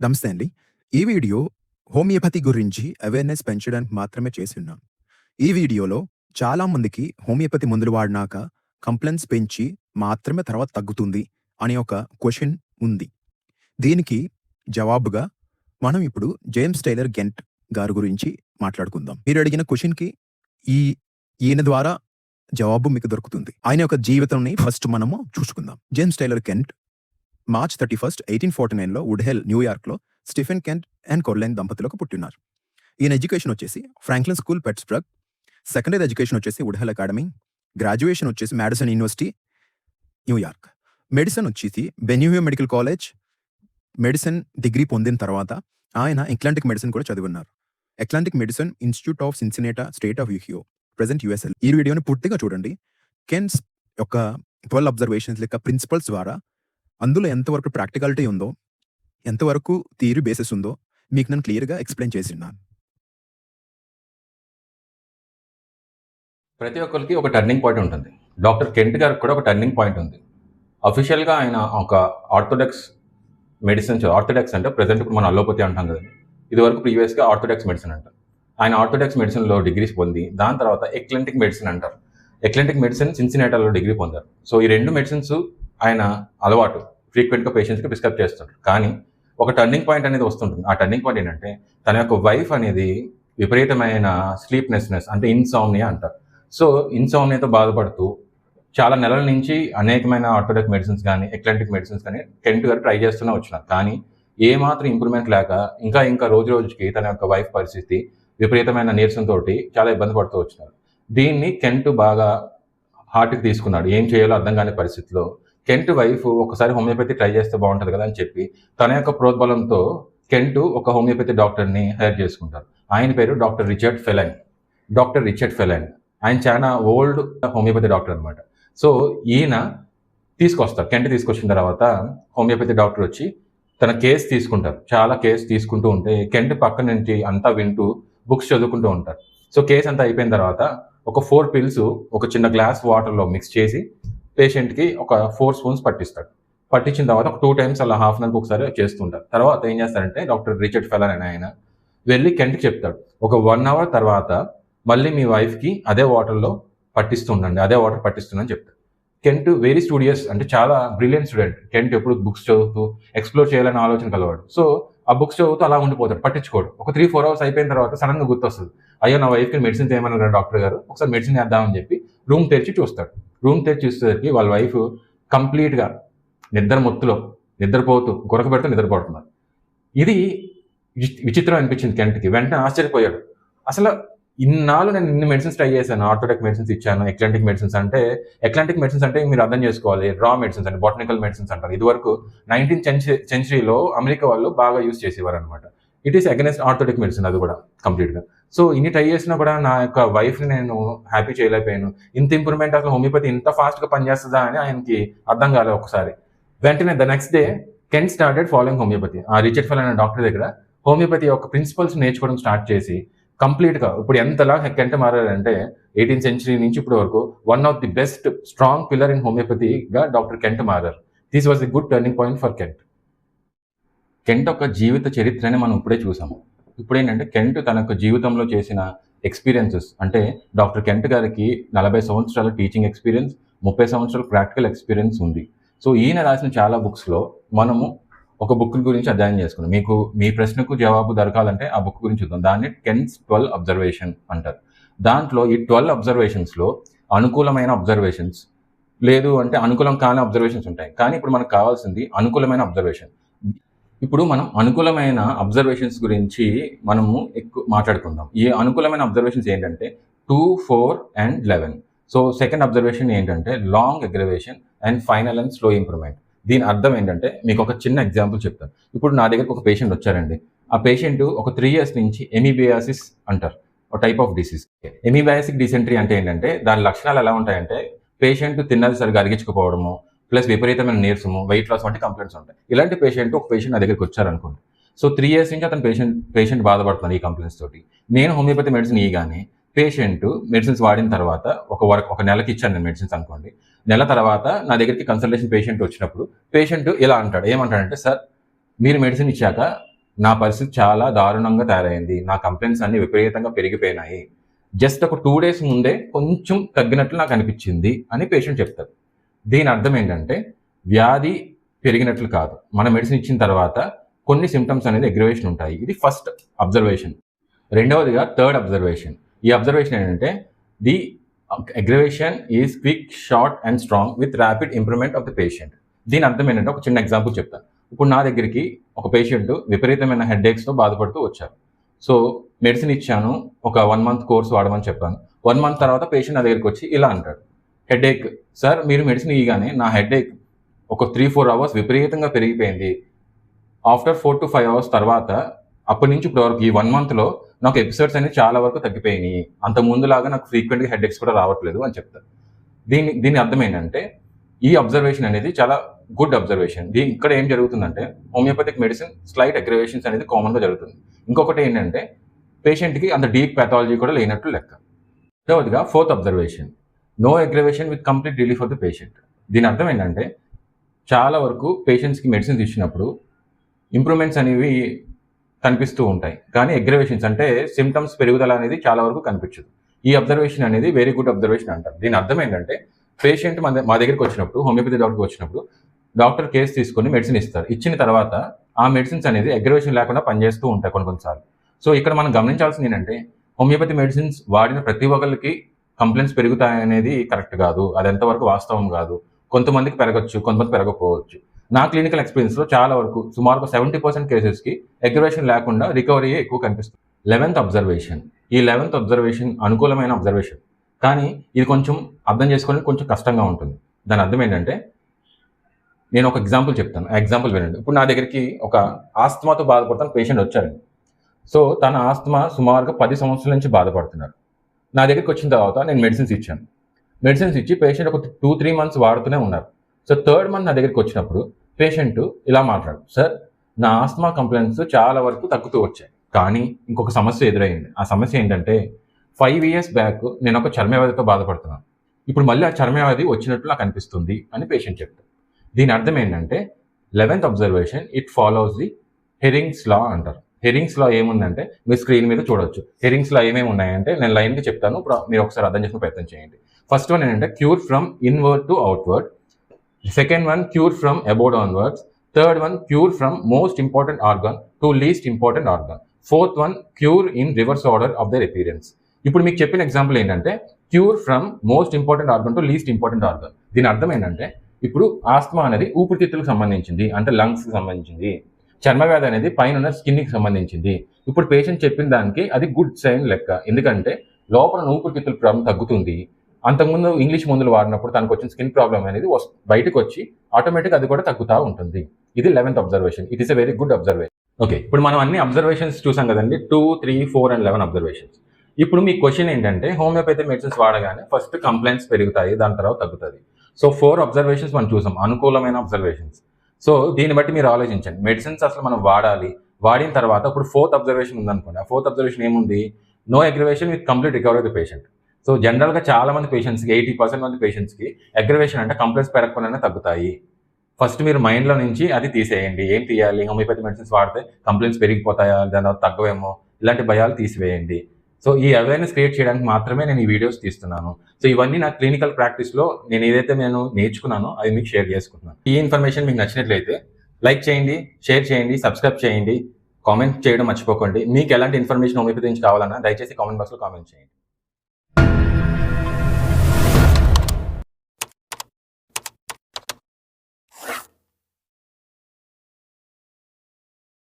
నమస్తే అండి. ఈ వీడియో హోమియోపతి గురించి అవేర్‌నెస్ పెంచడానికి మాత్రమే చేస్తున్నాం ఈ వీడియోలో చాలా మందికి హోమియోపతి మందులు వాడినాక కంప్లైంట్స్ పెంచి మాత్రమే తర్వాత తగ్గుతుంది అనే ఒక క్వశ్చన్ ఉంది. దీనికి జవాబుగా మనం ఇప్పుడు జేమ్స్ టైలర్ గెంట్ గారి గురించి మాట్లాడుకుందాం. మీరు అడిగిన క్వశ్చన్కి ఈ ఈయన ద్వారా జవాబు మీకు దొరుకుతుంది. ఆయన యొక్క జీవితంని ఫస్ట్ మనము చూసుకుందాం. జేమ్స్ టైలర్ కెంట్ మార్చ్ 31, 1849లో వుడ్‌హెల్, న్యూయార్క్‌లో స్టీఫెన్ కెంట్ అండ్ కొర్లైన్ దంపతులకు పుట్టినారు. ఈయన ఎడ్యుకేషన్ వచ్చేసి Franklin school, Pittsburgh secondary education వచ్చేసి వుడ్‌హెల్ అకాడమీ. గ్రాడ్యుయేషన్ వచ్చేసి Madison university, New York. Medicine వచ్చేసి బెన్యూహ్యూ మెడికల్ కాలేజ్. మెడిసిన్ డిగ్రీ పొందిన తర్వాత ఆయన ఎక్లాంటిక్ మెడిసిన్ కూడా చదివిన్నారు Atlantic medicine institute of Cincinnati, state of Ohio present USL. ఈ వీడియోని పూర్తిగా చూడండి. కెన్స్ యొక్క 12 అబ్జర్వేషన్స్ లెక్క ప్రిన్సిపల్స్ ద్వారా అందులో ఎంతవరకు ప్రాక్టికాలిటీ ఉందో, ఎంతవరకు థియరీ బేసిస్ ఉందో మీకు నేను క్లియర్‌గా ఎక్స్‌ప్లెయిన్ చేసిన్నాను ప్రతి ఒక్కరికి ఒక టర్నింగ్ పాయింట్ ఉంటుంది. డాక్టర్ కెంట్ గారికి కూడా ఒక టర్నింగ్ పాయింట్ ఉంది. అఫీషియల్‌గా ఆయన ఒక ఆర్థోడాక్స్ మెడిసిన్ ఆర్థోడాక్స్ అంటే ప్రజెంట్ ఇప్పుడు మనం అలోపతి అంటాం కదండి ఇదివరకు ప్రీవియస్‌గా ఆర్థోడాక్స్ మెడిసిన్ అంటారు. ఆయన ఆర్థోడాక్స్ మెడిసిన్‌లో డిగ్రీస్ పొంది దాని తర్వాత ఎక్లెంటిక్ మెడిసిన్ అంటారు. ఎక్లెంటిక్ మెడిసిన్ సిన్సినేటాలో డిగ్రీ పొందారు. సో ఈ రెండు మెడిసిన్స్ ఆయన అలవాటు. ఫ్రీక్వెంట్‌గా పేషెంట్స్‌కి ప్రిస్క్రైబ్ చేస్తుంటారు. కానీ ఒక టర్నింగ్ పాయింట్ అనేది వస్తుంటుంది. ఆ టర్నింగ్ పాయింట్ ఏంటంటే తన యొక్క వైఫ్ అనేది విపరీతమైన స్లీప్నెస్నెస్ అంటే ఇన్సౌమ్నియా అంటారు. సో ఇన్సౌమ్నియాతో బాధపడుతూ చాలా నెలల నుంచి అనేకమైన ఆర్థోడాక్ మెడిసిన్స్ కానీ ఎక్లెంటిక్ మెడిసిన్స్ కానీ టెంట్ గారు ట్రై చేస్తూనే వచ్చినారు. కానీ ఏ మాత్రం ఇంప్రూవ్‌మెంట్ లేక ఇంకా ఇంకా రోజు రోజుకి తన యొక్క వైఫ్ పరిస్థితి విపరీతమైన నీరసంతోటి చాలా ఇబ్బంది పడుతూ వచ్చినారు. దీన్ని కెంట్ బాగా హార్ట్‌కి తీసుకున్నాడు. ఏం చేయాలో అర్థం కాని పరిస్థితిలో కెంట్ వైఫ్ ఒకసారి హోమియోపతి ట్రై చేస్తే బాగుంటుంది కదా అని చెప్పి తన యొక్క ప్రోద్బలంతో కెంట్ ఒక హోమియోపతి డాక్టర్‌ని హైర్ చేసుకుంటారు. ఆయన పేరు doctor Richard Phelan. Doctor Richard Phelan. ఆయన చాలా ఓల్డ్ హోమియోపతి డాక్టర్ అన్నమాట. సో ఈయన తీసుకొస్తారు. కెంట్ తీసుకొచ్చిన తర్వాత హోమియోపతి డాక్టర్ వచ్చి తన కేస్ తీసుకుంటారు. చాలా కేస్ తీసుకుంటూ ఉంటే కెంట్ పక్క నుంచి అంతా వింటూ బుక్స్ చదువుకుంటూ ఉంటారు. సో కేస్ అంతా అయిపోయిన తర్వాత ఒక ఫోర్ పిల్స్ ఒక చిన్న గ్లాస్ వాటర్‌లో మిక్స్ చేసి పేషెంట్‌కి ఒక ఫోర్ స్పూన్స్ పట్టిస్తాడు. పట్టించిన తర్వాత ఒక టూ టైమ్స్ అలా హాఫ్ అన్ అవర్‌కి ఒకసారి చేస్తుంటారు. తర్వాత ఏం చేస్తారంటే డాక్టర్ రిచర్డ్ ఫెలర్ అని ఆయన వెళ్ళి కెంట్‌కి చెప్తాడు. ఒక వన్ అవర్ తర్వాత మళ్ళీ మీ వైఫ్‌కి అదే వాటర్‌లో పట్టిస్తుండండి అదే వాటర్ పట్టిస్తుందని చెప్తాడు. కెంట్ వెరీ స్టూడియస్ అంటే చాలా బ్రిలియంట్ స్టూడెంట్. కెంట్ ఎప్పుడు బుక్స్ చదువుతూ ఎక్స్‌ప్లోర్ చేయాలనే ఆలోచన కలవాడు. సో ఆ బుక్స్ చదువుతూ అలా ఉండిపోతాడు. పట్టించుకోడు. ఒక 3, 4 అవర్స్ అయిపోయిన తర్వాత సడన్గా గుర్తొస్తుంది అయ్యో! నా వైఫ్‌కి మెడిసిన్స్ ఏమన్నారు డాక్టర్ గారు. ఒకసారి మెడిసిన్ వేద్దామని చెప్పి రూమ్ తెరిచి చూస్తాడు. రూమ్ తెరిచి చూసేసరికి వాళ్ళ వైఫ్ కంప్లీట్‌గా నిద్ర మొత్తులో నిద్రపోతూ గురక పెడితే నిద్రపోతున్నారు. ఇది విచిత్రం అనిపించింది కెంట్‌కి. వెంటనే ఆశ్చర్యపోయాడు. అసలు ఇన్నాళ్ళు నేను ఇన్ని మెడిసిన్స్ ట్రై చేశాను. ఆర్థోడెక్ మెడిసిన్స్ ఇచ్చాను. ఎక్లెంటిక్ మెడిసిన్స్ అంటే ఎక్లెంటిక్ మెడిసిన్స్ అంటే మీరు అర్థం చేసుకోవాలి. రా మెడిసిన్స్ అంటే బొటానికల్ మెడిసిన్స్ అంటారు. ఇదివరకు 19థ్ సెంచరీ సెంచరీలో అమెరికా వాళ్ళు బాగా use చేసేవారన్నమాట. It is against orthotic medicine అది కూడా కంప్లీట్‌గా. సో ఇన్ని ట్రై చేసినా కూడా నా యొక్క వైఫ్‌ని నేను హ్యాపీ చేయలేకపోయాను. ఇంత ఇంప్రూవ్‌మెంట్ అసలు హోమియోపతి ఇంత ఫాస్ట్‌గా పనిచేస్తుందా అని ఆయనకి అర్థం కాలేదు ఒకసారి. వెంటనే the next day Kent started following homeopathy. ఆ రిచర్డ్ ఫెల్ అనే డాక్టర్ దగ్గర హోమియోపతి యొక్క ప్రిన్సిపల్స్ నేర్చుకోవడం స్టార్ట్ చేసి కంప్లీట్‌గా ఇప్పుడు ఎంతలా కెంట మారాడంటే 18థ్ సెంచరీ నుంచి ఇప్పటి వరకు one of the best strong pillar in హోమియోపతిగా doctor Kent మారారు. This was a good turning point for Kent. Kent యొక్క జీవిత చరిత్రని మనం ఇప్పుడే చూసాము. ఇప్పుడేంటంటే కెంట్ తన యొక్క జీవితంలో చేసిన ఎక్స్‌పీరియన్సెస్ అంటే డాక్టర్ కెంట్ గారికి 40 సంవత్సరాల టీచింగ్ ఎక్స్‌పీరియన్స్, 30 సంవత్సరాల ప్రాక్టికల్ ఎక్స్‌పీరియన్స్ ఉంది. సో ఈయన రాసిన చాలా బుక్స్‌లో మనము ఒక బుక్ గురించి అధ్యయనం చేసుకున్నాం. మీకు మీ ప్రశ్నకు జవాబు దొరకాలంటే ఆ బుక్ గురించి చూద్దాం. దాన్ని 'కెంట్స్ 12 అబ్జర్వేషన్' అంటారు. దాంట్లో ఈ 12 అబ్జర్వేషన్స్‌లో అనుకూలమైన అబ్జర్వేషన్స్ లేదు అంటే అనుకూలం కాని అబ్జర్వేషన్స్ ఉంటాయి. కానీ ఇప్పుడు మనకు కావాల్సింది అనుకూలమైన అబ్జర్వేషన్. ఇప్పుడు మనం అనుకూలమైన అబ్జర్వేషన్స్ గురించి మనము ఎక్కువ మాట్లాడుకుందాం. ఈ అనుకూలమైన అబ్జర్వేషన్స్ ఏంటంటే 2, 4 అండ్ 11. సో సెకండ్ అబ్జర్వేషన్ ఏంటంటే long aggravation and final and slow improvement. దీని అర్థం ఏంటంటే మీకు ఒక చిన్న ఎగ్జాంపుల్ చెప్తాను. ఇప్పుడు నా దగ్గరకు ఒక పేషెంట్ వచ్చారండి. ఆ పేషెంట్ ఒక త్రీ ఇయర్స్ నుంచి ఎమీబియాసిస్ అంటారు. ఒక type of disease. Amoebiasic dysentery అంటే ఏంటంటే దాని లక్షణాలు ఎలా ఉంటాయంటే పేషెంట్ తిన్నది సరిగా అరిగించకపోవడము, ప్లస్ విపరీతమైన నీరసము, వెయిట్ లాస్ వంటి కంప్లైంట్స్ ఉంటాయి. ఇలాంటి పేషెంట్ ఒక పేషెంట్ నా దగ్గరికి వచ్చారనుకోండి. సో త్రీ ఇయర్స్ నుంచి అతను పేషెంట్ పేషెంట్ బాధపడుతున్నారు ఈ కంప్లైంట్స్ తోటి. నేను హోమియోపతి మెడిసిన్ ఇయ్యగానే పేషెంట్ మెడిసిన్స్ వాడిన తర్వాత ఒక వరకు ఒక నెలకి ఇచ్చాను నేను మెడిసిన్స్ అనుకోండి. నెల తర్వాత నా దగ్గరికి కన్సల్టేషన్ పేషెంట్ వచ్చినప్పుడు పేషెంట్ ఇలా అంటాడు. ఏమంటాడంటే సార్ మీరు మెడిసిన్ ఇచ్చాక నా పరిస్థితి చాలా దారుణంగా తయారైంది నా కంప్లైంట్స్ అన్ని విపరీతంగా పెరిగిపోయినాయి జస్ట్ ఒక టూ డేస్ ముందే కొంచెం తగ్గినట్లు నాకు అనిపించింది అని పేషెంట్ చెప్తారు దీని అర్థం ఏంటంటే వ్యాధి పెరిగినట్లు కాదు. మన మెడిసిన్ ఇచ్చిన తర్వాత కొన్ని సిమ్టమ్స్ అనేది అగ్రివేషన్ ఉంటాయి. ఇది ఫస్ట్ అబ్జర్వేషన్ రెండవదిగా థర్డ్ అబ్జర్వేషన్ ఈ అబ్జర్వేషన్ ఏంటంటే the aggravation is quick short and strong with rapid improvement of the patient దీని అర్థం ఏంటంటే ఒక చిన్న ఎగ్జాంపుల్ చెప్తాను ఇప్పుడు నా దగ్గరికి ఒక పేషెంట్ విపరీతమైన హెడ్ఏక్స్తో బాధపడుతూ వచ్చారు. సో మెడిసిన్ ఇచ్చాను ఒక వన్ మంత్ కోర్స్ వాడమని చెప్పాను. వన్ మంత్ తర్వాత పేషెంట్ నా దగ్గరికి వచ్చి ఇలా అంటాడు. హెడేక్. సార్ మీరు మెడిసిన్ ఇవ్వగానే నా హెడేక్ ఒక త్రీ ఫోర్ అవర్స్ విపరీతంగా పెరిగిపోయింది. After four to five hours తర్వాత అప్పటి నుంచి ఇప్పటి వరకు ఈ వన్ మంత్లో నాకు ఎపిసోడ్స్ అనేవి చాలా వరకు తగ్గిపోయినాయి. అంత ముందులాగా నాకు ఫ్రీక్వెంట్గా హెడేక్స్ కూడా రావట్లేదు అని చెప్తారు దీని దీని అర్థం ఏంటంటే ఈ అబ్జర్వేషన్ అనేది చాలా గుడ్ అబ్జర్వేషన్. దీని ఇక్కడ ఏం జరుగుతుందంటే హోమియోపతిక్ మెడిసిన్ స్లైట్ అగ్రవేషన్స్ అనేది కామన్గా జరుగుతుంది. ఇంకొకటి ఏంటంటే పేషెంట్కి అంత డీప్ పెథాలజీ కూడా లేనట్టు లెక్క. రెండవదిగా fourth observation. No aggravation with complete relief of the patient దీని అర్థం ఏంటంటే చాలా వరకు పేషెంట్స్కి మెడిసిన్స్ ఇచ్చినప్పుడు ఇంప్రూవ్మెంట్స్ అనేవి కనిపిస్తూ ఉంటాయి. కానీ అగ్రవేషన్స్ అంటే సిమ్టమ్స్ పెరుగుదల అనేది చాలా వరకు కనిపించదు. ఈ అబ్జర్వేషన్ అనేది వెరీ గుడ్ అబ్జర్వేషన్ అంటారు. దీని అర్థం ఏంటంటే పేషెంట్ మన మా దగ్గరికి వచ్చినప్పుడు హోమియోపతి డాక్టర్కి వచ్చినప్పుడు డాక్టర్ కేసు తీసుకొని మెడిసిన్ ఇస్తారు. ఇచ్చిన తర్వాత ఆ మెడిసిన్స్ అనేది అగ్రవేషన్ లేకుండా పనిచేస్తూ ఉంటాయి కొన్ని కొన్నిసార్లు. సో ఇక్కడ మనం గమనించాల్సింది ఏంటంటే హోమియోపతి మెడిసిన్స్ వాడిన ప్రతి ఒక్కరికి కంప్లైంట్స్ పెరుగుతాయనేది కరెక్ట్ కాదు. అది ఎంతవరకు వాస్తవం కాదు. కొంతమందికి పెరగచ్చు కొంతమంది పెరగకపోవచ్చు. నా క్లినికల్ ఎక్స్పీరియన్స్లో చాలా వరకు సుమారు సెవెంటీ పర్సెంట్ కేసెస్కి అగ్రవేషన్ లేకుండా రికవరీ ఎక్కువ కనిపిస్తుంది. Eleventh observation. ఈ లెవెన్త్ అబ్జర్వేషన్ అనుకూలమైన అబ్జర్వేషన్. కానీ ఇది కొంచెం అర్థం చేసుకోవడానికి కొంచెం కష్టంగా ఉంటుంది. దాని అర్థం ఏంటంటే నేను ఒక ఎగ్జాంపుల్ చెప్తాను. ఎగ్జాంపుల్ వినండి. ఇప్పుడు నా దగ్గరికి ఒక ఆస్తమాతో బాధపడుతున్న పేషెంట్ వచ్చారండి. సో తన ఆస్తమా సుమారుగా పది సంవత్సరాల నుంచి బాధపడుతున్నారు. నా దగ్గరికి వచ్చిన తర్వాత నేను మెడిసిన్స్ ఇచ్చాను. మెడిసిన్స్ ఇచ్చి పేషెంట్ ఒక టూ త్రీ మంత్స్ వాడుతూనే ఉన్నారు. సో థర్డ్ మంత్ నా దగ్గరికి వచ్చినప్పుడు పేషెంట్ ఇలా మాట్లాడు సార్ నా ఆస్మా కంప్లైంట్స్ చాలా వరకు తగ్గుతూ వచ్చాయి. కానీ ఇంకొక సమస్య ఎదురైంది. ఆ సమస్య ఏంటంటే ఫైవ్ ఇయర్స్ బ్యాక్ నేను ఒక చర్మవ్యాధితో బాధపడుతున్నాను. ఇప్పుడు మళ్ళీ ఆ చర్మవ్యాధి వచ్చినట్లు నాకు అనిపిస్తుంది అని పేషెంట్ చెప్తారు దీని అర్థం ఏంటంటే eleventh observation it follows the Hering's law అంటారు. హెరింగ్స్లో ఏముందంటే మీ స్క్రీన్ మీద చూడొచ్చు. హెరింగ్స్లో ఏమేమి ఉన్నాయంటే నేను లైన్గా చెప్తాను. ఇప్పుడు మీరు ఒకసారి అర్థం చేసుకునే ప్రయత్నం చేయండి. ఫస్ట్ వన్ ఏంటంటే cure from inward to outward second one cure from about onwards third one cure from most important organ to least important organ fourth one cure in reverse order of their appearance ఇప్పుడు మీకు చెప్పిన example ఏంటంటే cure from most important organ to least important organ దీని అర్థం ఏంటంటే ఇప్పుడు asthma అనేది ఊపిరితిత్తులకు సంబంధించింది అంటే లంగ్స్కి సంబంధించింది. చర్మవ్యాధి అనేది పైన ఉన్న స్కిన్కి సంబంధించింది. ఇప్పుడు పేషెంట్ చెప్పిన దానికి అది గుడ్ సైన్ లెక్క. ఎందుకంటే లోపల ఊపిరితిత్తుల ప్రాబ్లం తగ్గుతుంది. అంతకుముందు ఇంగ్లీష్ మందులు వాడినప్పుడు తనకు వచ్చిన స్కిన్ ప్రాబ్లం అనేది వస్- బయటకు వచ్చి ఆటోమేటిక్ అది కూడా తగ్గుతూ ఉంటుంది. ఇది eleventh observation it is a very good observation okay ఇప్పుడు మనం అన్ని అబ్జర్వేషన్స్ చూసాం కదండి. Two three four and eleven observations ఇప్పుడు మీ క్వశ్చన్ ఏంటంటే హోమియోపతి మెడిసిన్స్ వాడగానే ఫస్ట్ కంప్లైంట్స్ పెరుగుతాయి దాని తర్వాత తగ్గుతుంది సో ఫోర్ అబ్జర్వేషన్స్ మనం చూసాం. అనుకూలమైన అబ్జర్వేషన్స్ సో దీన్ని బట్టి మీరు ఆలోచించండి. మెడిసిన్స్ అసలు మనం వాడాలి. వాడిన తర్వాత ఇప్పుడు ఫోర్త్ అబ్జర్వేషన్ ఉందనుకోండి. ఆ ఫోర్త్ అబ్జర్వేషన్ ఏముంది? No aggravation with complete recovery of the patient so జనరల్గా చాలా మంది పేషెంట్స్కి ఎయిటీ పర్సెంట్ మంది పేషెంట్స్కి అగ్రవేషన్ అంటే కంప్లైంట్స్ పెరగకుండానే తగ్గుతాయి. ఫస్ట్ మీరు మైండ్లో నుంచి అది తీసేయండి. ఏం తీయాలి? హోమియోపతి మెడిసిన్స్ వాడితే కంప్లైంట్స్ పెరిగిపోతాయా? దాని తర్వాత తగ్గవేమో? ఇలాంటి భయాలు తీసివేయండి. సో ఈ అవేర్నెస్ క్రియేట్ చేయడానికి మాత్రమే నేను ఈ వీడియోస్ తీస్తున్నాను. సో ఇవన్నీ నా క్లినికల్ ప్రాక్టీస్లో నేను ఏదైతే నేను నేర్చుకున్నానో అది మీకు షేర్ చేసుకుంటున్నాను. ఈ ఇన్ఫర్మేషన్ మీకు నచ్చినట్లయితే లైక్ చేయండి షేర్ చేయండి సబ్స్క్రైబ్ చేయండి కామెంట్ చేయడం మర్చిపోకండి. మీకు ఎలాంటి ఇన్ఫర్మేషన్ హోమియోపతి నుంచి కావాలన్నా దయచేసి కామెంట్ బాక్స్లో కామెంట్ చేయండి.